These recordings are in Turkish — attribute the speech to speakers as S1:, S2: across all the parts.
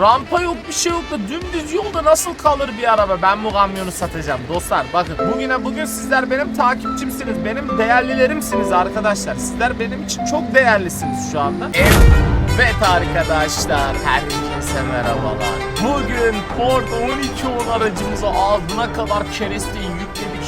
S1: Rampa yok bir şey yok da dümdüz yolda nasıl kalır bir araba? Ben bu kamyonu satacağım dostlar. Bakın bugüne bugün sizler benim takipçimsiniz. Benim değerlilerimsiniz arkadaşlar. Sizler benim için çok değerlisiniz şu anda. Evet arkadaşlar herkese merhabalar. Bugün Ford 1210 aracımızı ağzına kadar keresteyi.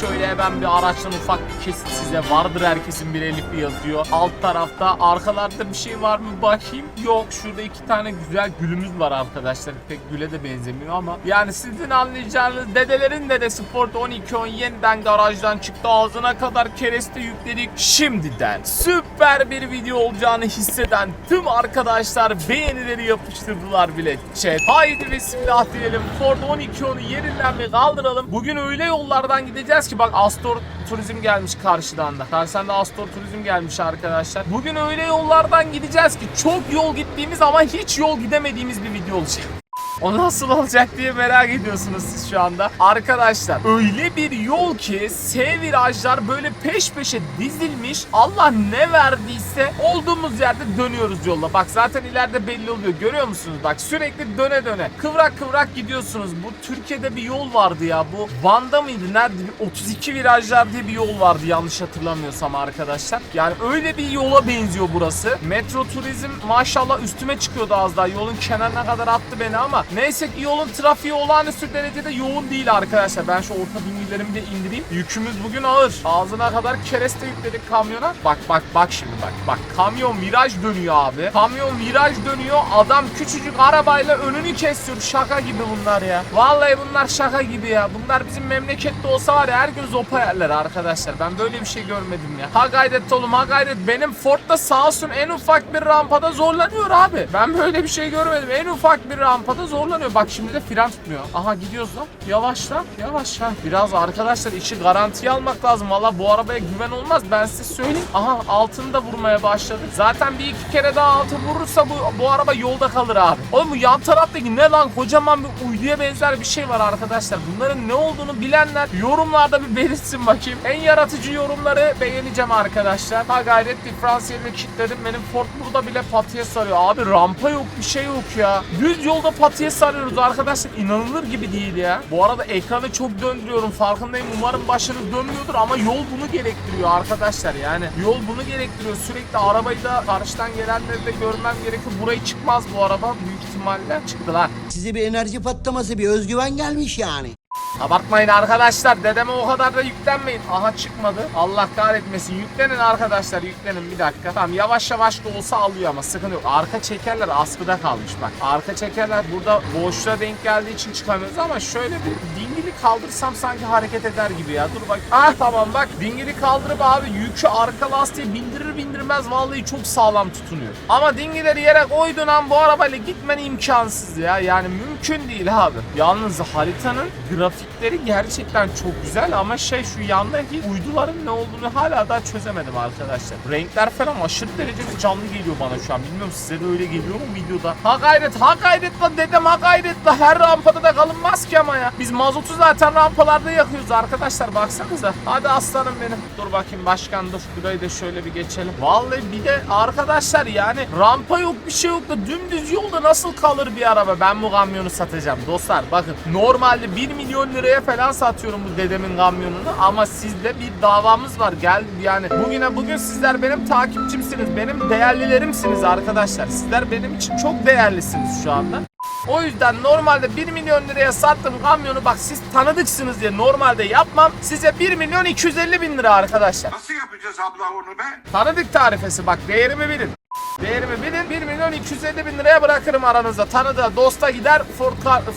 S1: Şöyle hemen bir araçtan ufak bir kesit size vardır herkesin bir elifi yazıyor. Alt tarafta arkalarda bir şey var mı bakayım. Yok şurada iki tane güzel gülümüz var arkadaşlar. Pek güle de benzemiyor ama. Yani sizin anlayacağınız dedelerin dedesi Ford 1210 yeniden garajdan çıktı. Ağzına kadar kereste yükledik. Şimdiden süper bir video olacağını hisseden tüm arkadaşlar beğenileri yapıştırdılar bile. Chat. Haydi bismillah diyelim. Ford 1210'u yerinden bir kaldıralım. Bugün öyle yollardan gideceğiz ki bak Astor Turizm gelmiş karşıdan da. Karşıdan da Astor Turizm gelmiş arkadaşlar. Bugün öyle yollardan gideceğiz ki çok yol gittiğimiz ama hiç yol gidemediğimiz bir video olacak. O nasıl olacak diye merak ediyorsunuz siz şu anda. Arkadaşlar öyle bir yol ki S virajlar böyle peş peşe dizilmiş. Allah ne verdiyse olduğumuz yerde dönüyoruz yolla. Bak zaten ileride belli oluyor. Görüyor musunuz? Bak sürekli döne döne. Kıvrak kıvrak gidiyorsunuz. Bu Türkiye'de bir yol vardı ya. Bu Van'da mıydı? Nerede? Bir 32 virajlar diye bir yol vardı yanlış hatırlamıyorsam arkadaşlar. Yani öyle bir yola benziyor burası. Metro turizm maşallah üstüme çıkıyordu az daha. Yolun kenarına kadar attı beni ama neyse ki yolun trafiği olağanüstü derecede yoğun değil arkadaşlar. Ben şu orta dingillerimi de indireyim. Yükümüz bugün ağır. Ağzına kadar kereste yükledik kamyona. Bak bak bak şimdi bak. Bak kamyon viraj dönüyor abi. Kamyon viraj dönüyor. Adam küçücük arabayla önünü kesiyor. Şaka gibi bunlar ya. Vallahi bunlar şaka gibi ya. Bunlar bizim memlekette olsa var ya her gün zopa yerler arkadaşlar. Ben böyle bir şey görmedim ya. Ha gayret oğlum ha gayret. Benim Ford'da sağ olsun en ufak bir rampada zorlanıyor abi. Ben böyle bir şey görmedim. En ufak bir rampada zorlanıyor. Bak şimdi de fren tutmuyor. Aha gidiyoruz lan. Yavaş lan. Yavaş ha. Biraz arkadaşlar işi garantiye almak lazım. Valla bu arabaya güven olmaz. Ben size söyleyeyim. Aha altını da vurmaya başladı. Zaten bir iki kere daha altı vurursa bu, bu araba yolda kalır abi. Oğlum bu yan taraftaki ne lan? Kocaman bir uyduya benzer bir şey var arkadaşlar. Bunların ne olduğunu bilenler yorumlarda bir belirtsin bakayım. En yaratıcı yorumları beğeneceğim arkadaşlar. Ha gayret diferansiyelini kilitledim. Benim Ford burada bile patiye sarıyor. Abi rampa yok bir şey yok ya. Düz yolda patiye sarıyoruz arkadaşlar. İnanılır gibi değil ya. Bu arada ekranı çok döndürüyorum. Farkındayım. Umarım başınız dönmüyordur ama yol bunu gerektiriyor arkadaşlar. Yani yol bunu gerektiriyor. Sürekli arabayı da karşıdan gelenleri de görmem gerekiyor. Burayı çıkmaz bu araba. Büyük ihtimalle çıktılar.
S2: Size bir enerji patlaması, bir özgüven gelmiş yani.
S1: Abartmayın arkadaşlar. Dedeme o kadar da yüklenmeyin. Aha çıkmadı. Allah kahretmesin. Yüklenin arkadaşlar. Yüklenin bir dakika. Tamam yavaş yavaş da olsa alıyor ama sıkıntı yok. Arka çekerler askıda kalmış bak. Arka çekerler burada boşluğa denk geldiği için çıkamıyoruz ama şöyle bir dingili kaldırsam sanki hareket eder gibi ya. Dur bak. Ah tamam bak. Dingili kaldırıp abi yükü arka lastiğe bindirir bindirmez vallahi çok sağlam tutunuyor. Ama dingileri yere koyduğun an bu arabayla gitmen imkansız ya. Yani mümkün değil abi. Yalnız haritanın grafikleri gerçekten çok güzel ama şey şu yandaki uyduların ne olduğunu hala daha çözemedim arkadaşlar. Renkler falan aşırı derecede canlı geliyor bana şu an. Bilmiyorum size de öyle geliyor mu videoda? Ha gayret ha gayret lan dedem ha gayret lan. Her rampada da kalınmaz ki ama ya. Biz mazotu zaten rampalarda yakıyoruz arkadaşlar baksanıza. Hadi aslanım benim. Dur bakayım başkan dur. Burayı da şöyle bir geçelim. Vallahi bir de arkadaşlar yani rampa yok bir şey yok da dümdüz yolda nasıl kalır bir araba? Ben bu kamyonu satacağım dostlar. Bakın normalde 1 milyon liraya falan satıyorum bu dedemin kamyonunu ama sizde bir davamız var. Gel yani bugüne bugün sizler benim takipçimsiniz. Benim değerlilerimsiniz arkadaşlar. Sizler benim için çok değerlisiniz şu anda. O yüzden normalde 1 milyon liraya sattığım kamyonu bak siz tanıdıksınız diye normalde yapmam. Size 1 milyon 250 bin lira arkadaşlar.
S3: Nasıl yapacağız abla onu be?
S1: Tanıdık tarifesi bak değerimi bilin. Değerimi bilin 1 milyon 250 bin liraya bırakırım aranızda. Tanıdığa dosta gider Ford,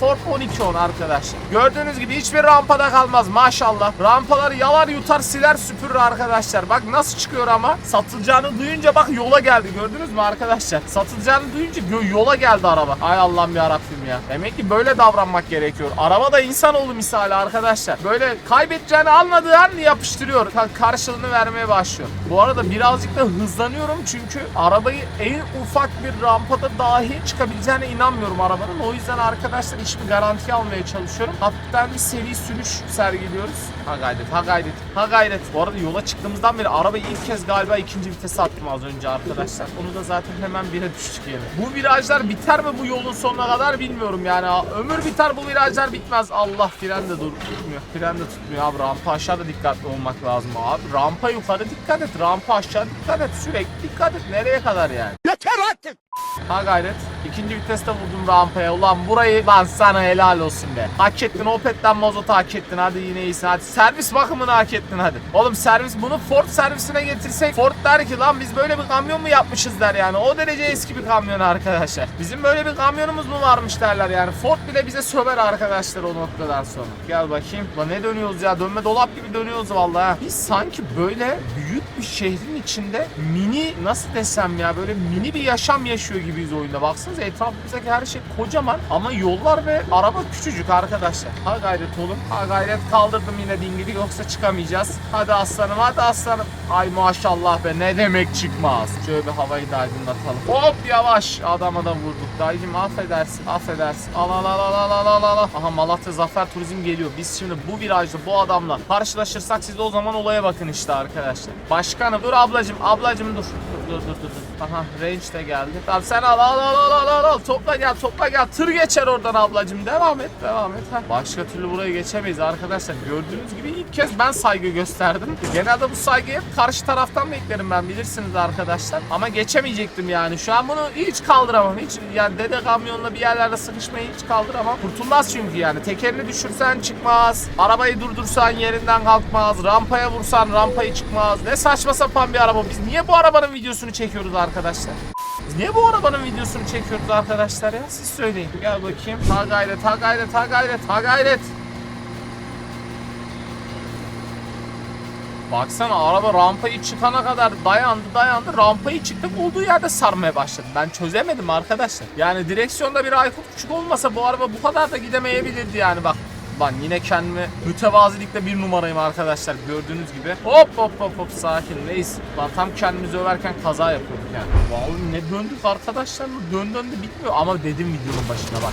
S1: Ford 1210 arkadaşlar. Gördüğünüz gibi hiçbir rampada kalmaz maşallah. Rampaları yalar yutar siler süpürür arkadaşlar. Bak nasıl çıkıyor ama. Satılacağını duyunca bak yola geldi gördünüz mü arkadaşlar? Satılacağını duyunca yola geldi araba. Ay Allah'ım yarabbim ya. Demek ki böyle davranmak gerekiyor. Araba da insanoğlu misali arkadaşlar. Böyle kaybedeceğini anladığı an yapıştırıyor. Ka- karşılığını vermeye başlıyor. Bu arada birazcık da hızlanıyorum çünkü araba arabayı en ufak bir rampada dahi çıkabileceğine inanmıyorum arabanın. O yüzden arkadaşlar işimi garantiye almaya çalışıyorum. Hafiften bir seri sürüş sergiliyoruz. Ha gayret, ha gayret, ha gayret. Bu arada yola çıktığımızdan beri arabayı ilk kez galiba ikinci vitese attım az önce arkadaşlar. Onu da zaten hemen bire düştük yine. Bu virajlar biter mi bu yolun sonuna kadar bilmiyorum yani. Ömür biter bu virajlar bitmez. Allah fren de dur tutmuyor. Fren de tutmuyor abi. Rampa aşağıda dikkatli olmak lazım abi. Rampa yukarı dikkat et. Rampa aşağı dikkat et. Sürekli dikkat et. Nereye kadar yani?
S2: Yeter artık.
S1: Ha gayret. İkinci viteste vurdum rampaya. Ulan burayı lan sana helal olsun be. Hak ettin. Opet'ten mazotu hak ettin. Hadi yine iyisin. Hadi servis bakımını hak ettin hadi. Oğlum servis bunu Ford servisine getirsek Ford der ki lan biz böyle bir kamyon mu yapmışız der yani. O derece eski bir kamyon arkadaşlar. Bizim böyle bir kamyonumuz mu varmış derler yani. Ford bile bize söver arkadaşlar o noktadan sonra. Gel bakayım. Lan ne dönüyoruz ya? Dönme dolap gibi dönüyoruz vallahi. Biz sanki böyle büyük bir şehrin içinde mini nasıl desem ya böyle mini bir yaşam yaşıyor gibiyiz oyunda. Baksanıza etrafımızdaki her şey kocaman ama yollar ve araba küçücük arkadaşlar. Ha gayret oğlum. Ha gayret kaldırdım yine dingili yoksa çıkamayacağız. Hadi aslanım hadi aslanım. Ay maşallah be ne demek çıkmaz. Şöyle bir havayı da aydınlatalım. Hop yavaş adama da vurduk. Dayıcım affedersin affedersin. Al al al al al al al. Aha Malatya Zafer Turizm geliyor. Biz şimdi bu virajda bu adamla karşılaşırsak siz de o zaman olaya bakın işte arkadaşlar. Başkanım dur ablacım ablacım dur. Dur dur dur dur. Aha range de geldi. Tamam sen al al al al al al al. Topla gel topla gel. Tır geçer oradan ablacım. Devam et devam et. Ha. Başka türlü buraya geçemeyiz arkadaşlar. Gördüğünüz gibi ilk kez ben saygı gösterdim. Genelde bu saygıyı karşı taraftan beklerim ben bilirsiniz arkadaşlar. Ama geçemeyecektim yani. Şu an bunu hiç kaldıramam. Hiç yani dede kamyonla bir yerlerde sıkışmayı hiç kaldıramam. Kurtulmaz çünkü yani. Tekerini düşürsen çıkmaz. Arabayı durdursan yerinden kalkmaz. Rampaya vursan rampayı çıkmaz. Ne saçma sapan bir araba. Biz niye bu arabanın videosunu çekiyoruz arkadaşlar? Niye bu arabanın videosunu çekiyoruz arkadaşlar ya? Siz söyleyin. Gel bakayım. Ha gayret, ha gayret, ha gayret, ha gayret. Baksana araba rampayı çıkana kadar dayandı dayandı rampayı çıktık olduğu yerde sarmaya başladı. Ben çözemedim arkadaşlar. Yani direksiyonda bir Aykut küçük olmasa bu araba bu kadar da gidemeyebilirdi yani bak. Lan yine kendimi mütevazilikle bir numarayım arkadaşlar gördüğünüz gibi. Hop hop hop hop sakin reis. Lan tam kendimizi överken kaza yapıyorduk yani. Vallahi ne döndük arkadaşlar dön dön de bitmiyor ama dedim videonun başına bak.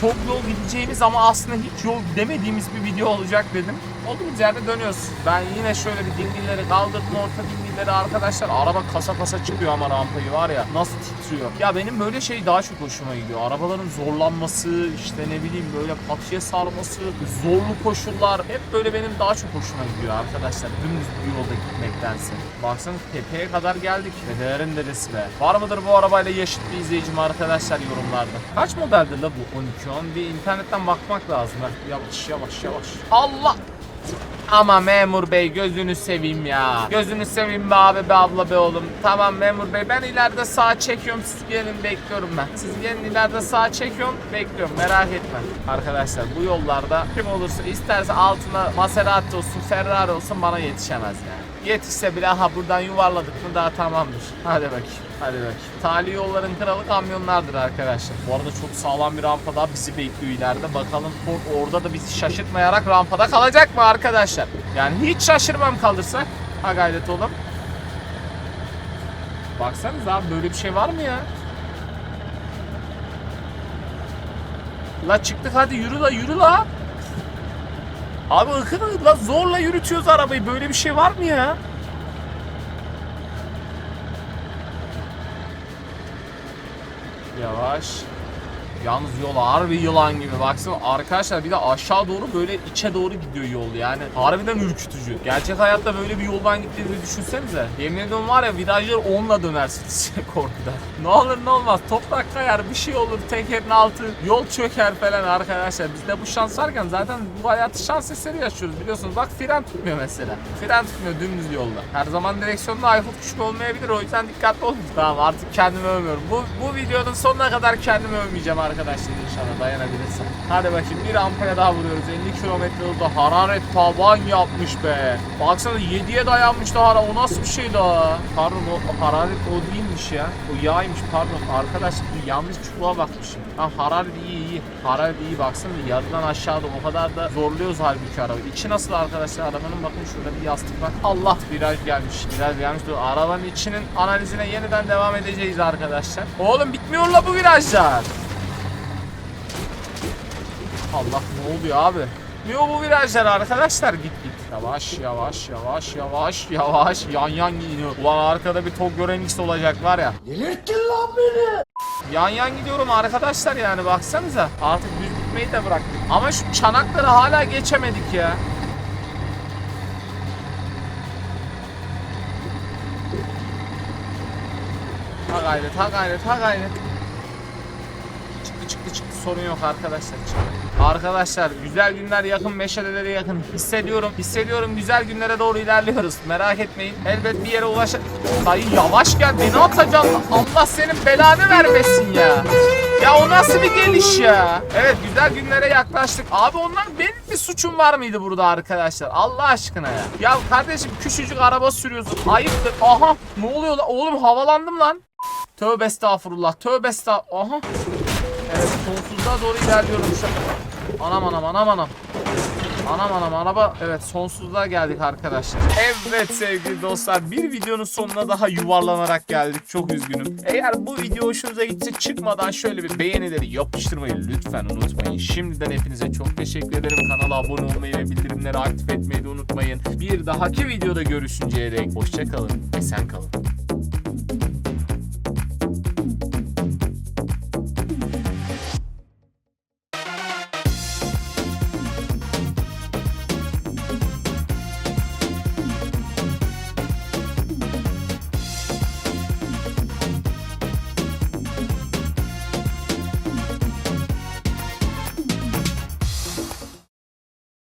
S1: Çok yol gideceğimiz ama aslında hiç yol gidemediğimiz bir video olacak dedim. Olduğumuz yerde dönüyoruz. Ben yine şöyle bir dingilleri kaldırdım orta dingilleri arkadaşlar. Araba kasa kasa çıkıyor ama rampayı var ya nasıl titriyor. Ya benim böyle şey daha çok hoşuma gidiyor. Arabaların zorlanması işte ne bileyim böyle patiye sarması, zorlu koşullar hep böyle benim daha çok hoşuma gidiyor arkadaşlar. Dümdüz bir yolda gitmektense. Baksanız tepeye kadar geldik. Dedelerin dedesi be. Var mıdır bu arabayla yaşıt bir izleyicim arkadaşlar yorumlarda. Kaç modeldir la bu 12 10? Bir internetten bakmak lazım. ha. Yavaş yavaş yavaş. Allah! Ama memur bey gözünü seveyim ya. Gözünü seveyim be abi be abla be oğlum. Tamam memur bey ben ileride sağa çekiyorum siz gelin bekliyorum ben. Siz gelin ileride sağa çekiyorum bekliyorum merak etme. Arkadaşlar bu yollarda kim olursa isterse altına Maserati olsun Ferrari olsun bana yetişemez yani. Yetişse bile aha buradan yuvarladık mı daha tamamdır. Hadi bakayım. Hadi bakayım. Tali yolların kralı kamyonlardır arkadaşlar. Bu arada çok sağlam bir rampa daha bizi bekliyor ileride. Bakalım Ford orada da bizi şaşırtmayarak rampada kalacak mı arkadaşlar? Yani hiç şaşırmam kalırsak. Ha gayret oğlum. Baksanıza abi böyle bir şey var mı ya? La çıktık hadi yürü la yürü la. Abi ıkını la zorla yürütüyoruz arabayı. Böyle bir şey var mı ya? Yavaş. Yalnız yol harbi yılan gibi. Baksana arkadaşlar bir de aşağı doğru böyle içe doğru gidiyor yol yani. Harbiden ürkütücü. Gerçek hayatta böyle bir yoldan gittiğinizi düşünsenize. Yemin ediyorum var ya virajları onunla dönersiniz korkudan. Ne olur ne olmaz toprak kayar bir şey olur tekerin altı yol çöker falan arkadaşlar. Bizde bu şans varken zaten bu hayatı şans eseri yaşıyoruz biliyorsunuz. Bak fren tutmuyor mesela. Fren tutmuyor dümdüz yolda. Her zaman direksiyonda Aykut küçük olmayabilir o yüzden dikkatli olun. Tamam artık kendimi övmüyorum. Bu, bu videonun sonuna kadar kendimi övmeyeceğim arkadaşlar. Arkadaşlar inşallah dayanabilirsem. Hadi bakayım bir rampaya daha vuruyoruz. 50 kilometre hızda hararet tavan yapmış be. Baksana 7'ye dayanmış da hara. O nasıl bir şey la? Pardon o hararet o değilmiş ya. O yağymış pardon. Arkadaşlar bir yanlış çubuğa bakmışım. Ha hararet iyi iyi. Hararet iyi baksana yarıdan aşağıda o kadar da zorluyoruz halbuki araba. İçi nasıl arkadaşlar arabanın bakın şurada bir yastık var. Allah viraj gelmiş. Viraj gelmiş. Dur arabanın içinin analizine yeniden devam edeceğiz arkadaşlar. Oğlum bitmiyor la bu virajlar. Allah ne oluyor abi? Bitmiyor bu virajlar arkadaşlar git git. Yavaş yavaş yavaş yavaş yavaş yan yan gidiyor. Ulan arkada bir Tokyo Remix olacak var ya.
S2: Delirttin lan beni.
S1: Yan yan gidiyorum arkadaşlar yani baksanıza. Artık düz gitmeyi de bıraktık. Ama şu çanakları hala geçemedik ya. Ha gayret, ha gayret, ha gayret. Çıktı çıktı çıktı sorun yok arkadaşlar çıktı. Arkadaşlar güzel günler yakın meşalelere yakın. Hissediyorum hissediyorum güzel günlere doğru ilerliyoruz. Merak etmeyin. Elbet bir yere ulaş Dayı yavaş gel beni atacaksın Allah senin belanı vermesin ya. Ya o nasıl bir geliş ya? Evet güzel günlere yaklaştık. Abi ondan benim bir suçum var mıydı burada arkadaşlar? Allah aşkına ya. Ya kardeşim küçücük araba sürüyorsun. Ayıptır. Aha ne oluyor lan oğlum havalandım lan. Tövbe estağfurullah. Tövbe estağfurullah. Aha. Evet sonsuzluğa doğru ilerliyorum. Şu an. Anam anam anam anam. Anam anam araba evet sonsuzluğa geldik arkadaşlar. Evet sevgili dostlar bir videonun sonuna daha yuvarlanarak geldik. Çok üzgünüm. Eğer bu video hoşunuza gitse çıkmadan şöyle bir beğenileri yapıştırmayı lütfen unutmayın. Şimdiden hepinize çok teşekkür ederim. Kanala abone olmayı ve bildirimleri aktif etmeyi de unutmayın. Bir dahaki videoda görüşünceye dek hoşçakalın. Esen kalın.